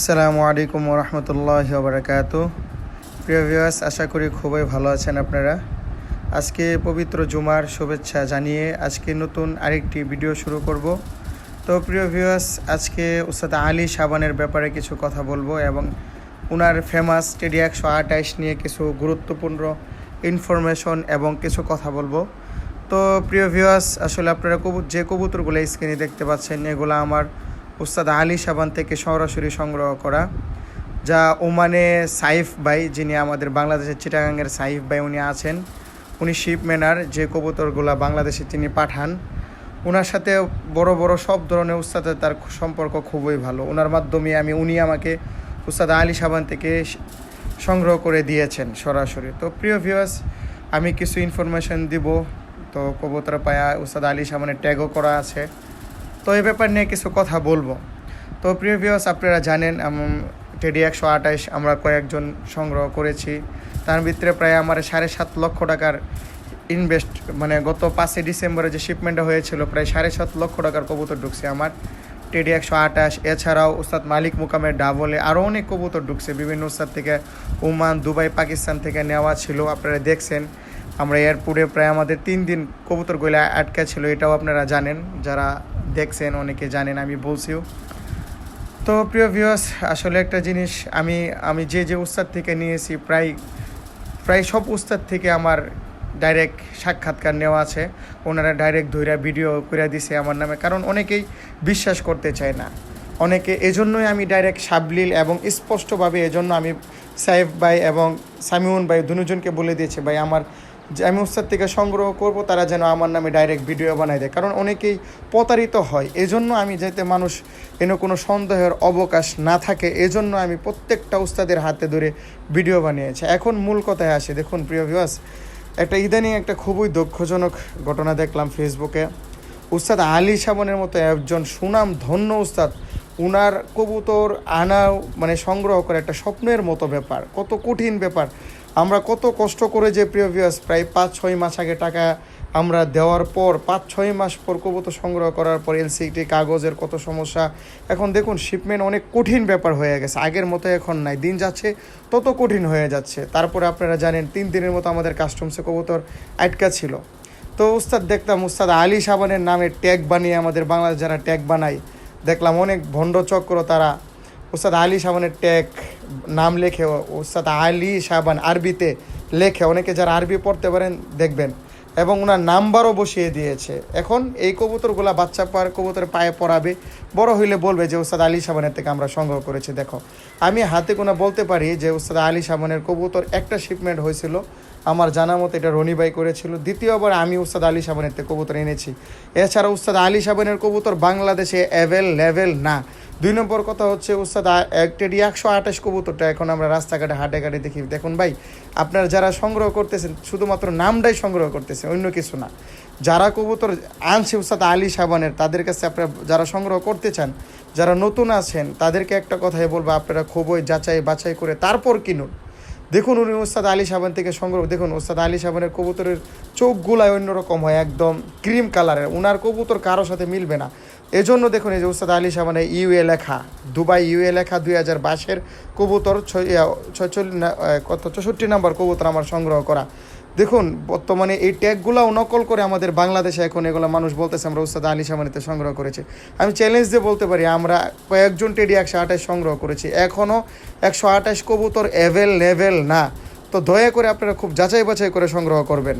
আসসালামু আলাইকুম রহমতুল্লাহ বারকাত প্রিয় ভিউয়ার্স আশা করি খুবই ভালো আছেন আপনারা। আজকে পবিত্র জুমার শুভেচ্ছা জানিয়ে আজকে নতুন আরেকটি ভিডিও শুরু করব। তো প্রিয় ভিউয়ার্স আজকে উস্তাদ আলী সাবানের ব্যাপারে কিছু কথা বলব এবং ওনার ফেমাস টেডি একশো আঠাইশ নিয়ে কিছু গুরুত্বপূর্ণ ইনফরমেশন এবং কিছু কথা বলব। তো প্রিয় ভিউয়ার্স আসলে আপনারা কবু, যে কবুতরগুলো স্ক্রিনে দেখতে পাচ্ছেন, এগুলো আমার উস্তাদ আলী সাবান থেকে সরাসরি সংগ্রহ করা, যা ওমানে সাইফ ভাই, যিনি আমাদের বাংলাদেশের চিটাগাঙ্গের সাইফ ভাই, উনি আছেন। উনি শিপ ম্যানার যে কবুতরগুলা বাংলাদেশে তিনি পাঠান। ওনার সাথে বড় বড় সব ধরনের উস্তাদের তার সম্পর্ক খুবই ভালো। ওনার মাধ্যমে আমি, উনি আমাকে উস্তাদ আলী সাবান থেকে সংগ্রহ করে দিয়েছেন সরাসরি। তো প্রিয় ভিউয়ার্স আমি কিছু ইনফরমেশন দিব। তো কবুতর পায়া উস্তাদ আলী সাবানের ট্যাগও করা আছে। তো এই ব্যাপার নিয়ে কিছু কথা বলব। তো প্রিয় ভিউয়ার্স আপনারা জানেন টেডি একশো আঠাইশ আমরা কয়েকজন সংগ্রহ করেছি। তার ভিতরে প্রায় আমার সাড়ে সাত লক্ষ টাকার ইনভেস্ট মানে গত পাঁচই ডিসেম্বরে যে শিপমেন্টটা হয়েছিল, প্রায় সাড়ে সাত লক্ষ টাকার কবুতর ঢুকছে আমার। টেডি একশো আঠাশ, এছাড়াও উস্তাদ মালিক মুকামের ডাবলে আরও অনেক কবুতর ঢুকছে। বিভিন্ন উস্তাদ থেকে ওমান, দুবাই, পাকিস্তান থেকে নেওয়া ছিল, আপনারা দেখছেন। আমরা এয়ারপোর্টে প্রায় আমাদের তিন দিন কবুতর কবুতরগুলো আটকা ছিল, এটাও আপনারা জানেন। যারা দেখছেন, অনেকে জানেন, আমি বলছিও। তো প্রিয় ভিউয়ার্স আসলে একটা জিনিস, আমি আমি যে যে উস্তাদ থেকে নিয়েছি, প্রায় প্রায় সব উস্তাদ থেকে আমার ডাইরেক্ট সাক্ষাৎকার নেওয়া আছে। ওনারা ডাইরেক্ট ধইরা ভিডিও করে দিছে আমার নামে, কারণ অনেকেই বিশ্বাস করতে চায় না। অনেকে, এজন্যই আমি ডাইরেক্ট সাবলীল এবং স্পষ্টভাবে এজন্য আমি সাহেব ভাই এবং সামিউন ভাই দুজনকে বলে দিয়েছে, ভাই, আমার আমি উস্তাদ থেকে সংগ্রহ করব, তারা যেন আমার নামে ডাইরেক্ট ভিডিও বানায় দেয়। কারণ অনেকেই প্রতারিত হয়। এজন্য আমি যাতে মানুষ এনে কোনো সন্দেহের অবকাশ না থাকে, এজন্য আমি প্রত্যেকটা উস্তাদের হাতে ধরে ভিডিও বানিয়েছি। এখন মূল কথায় আসে। দেখুন, প্রিয় ভিউয়ার্স একটা ইদানিং একটা খুবই দুঃখজনক ঘটনা দেখলাম ফেসবুকে উস্তাদ আলী সাবনের মতো একজন সুনাম ধন্য উস্তাদ, উনার কবুতর আনা মানে সংগ্রহ করে একটা স্বপ্নের মতো ব্যাপার। কত কঠিন ব্যাপার। আমরা কত কষ্ট করে যে প্রিয় ভিউয়ার্স প্রায় পাঁচ, ছয় মাস আগে টাকা আমরা দেওয়ার পর, পাঁচ, ছয় মাস পর কবুতর সংগ্রহ করার পর এলসিটি কাগজের কত সমস্যা। এখন দেখুন শিপমেন্ট অনেক কঠিন ব্যাপার হয়ে গেছে। আগের মতো এখন নাই। দিন যাচ্ছে, তত কঠিন হয়ে যাচ্ছে। তারপরে আপনারা জানেন, তিন দিনের মতো আমাদের কাস্টমসে কবুতর আটকা ছিল। তো উস্তাদ, দেখতাম উস্তাদ আলী সাবানের নামে ট্যাগ বানিয়ে আমাদের বাংলাদেশ যারা ট্যাগ বানায়, দেখলাম অনেক ভণ্ড চক্র তারা উস্তাদ আলী সাবানের ট্যাগ নাম লেখে উস্তাদ আলী সাবান আরবিতে লেখে অনেকে যারা আরবি পড়তে পারেন দেখবেন এবং ওনার নাম্বারও বসিয়ে দিয়েছে এখন এই কবুতরগুলা বাচ্চা পার কবুতরের পায়ে পড়াবে বড় হইলে বলবে যে উস্তাদ আলী সাবানের থেকে আমরা সংগ্রহ করেছি দেখো আমি হাতে গোনা বলতে পারি যে উস্তাদ আলী সাবানের কবুতর একটা শিপমেন্ট হয়েছিল আমার জানা মতো এটা রনি ভাই করেছিল দ্বিতীয়বার আমি উস্তাদ আলী সাবানের থেকে কবুতর এনেছি এছাড়া উস্তাদ আলী সাবানের কবুতর বাংলাদেশে অ্যাভেল লেভেল না দুই নম্বর কথা হচ্ছে, উস্তাদ একটেডি একশো আঠাশ কবুতরটা এখন আমরা রাস্তাঘাটে হাটে দেখি। দেখুন ভাই, আপনারা যারা সংগ্রহ করতেছেন, শুধুমাত্র নামটাই সংগ্রহ করতেছেন, অন্য কিছু না। যারা কবুতর আনছে, উস্তাদ, আলী সাবানের, তাদের কাছে আপনারা যারা সংগ্রহ করতে চান, যারা নতুন আছেন, তাদেরকে একটা কথাই বলব, আপনারা খুবই যাচাই বাছাই করে তারপর কিনুন। দেখুন, উনি ওস্তাদ আলী সাবান থেকে সংগ্রহ, দেখুন ওস্তাদ আলী সাবানের কবুতরের চোখগুলাই অন্যরকম হয়, একদম ক্রিম কালারের। ওনার কবুতর কারোর সাথে মিলবে না। এজন্য দেখুন, এই যে ওস্তাদ আলী সাবানে ইউএ লেখা, দুবাই ইউএ লেখা, দুই হাজার বাইশের কবুতর ছয়চল্লিশ কত, চৌষট্টি নাম্বার কবুতর আমার সংগ্রহ করা। দেখুন, বর্তমানে এই ট্যাগগুলাও নকল করে আমাদের বাংলাদেশে এখন এগুলো মানুষ বলতেছে, আমরা উস্তাদ আলী সামানিতে সংগ্রহ করেছি। আমি চ্যালেঞ্জ দিয়ে বলতে পারি, আমরা কয়েকজন টেডি একশো আঠাশ সংগ্রহ করেছি। এখনও একশো আঠাশ কবুতর অ্যাভেল না। তো দয়া করে আপনারা খুব যাচাই বাছাই করে সংগ্রহ করবেন।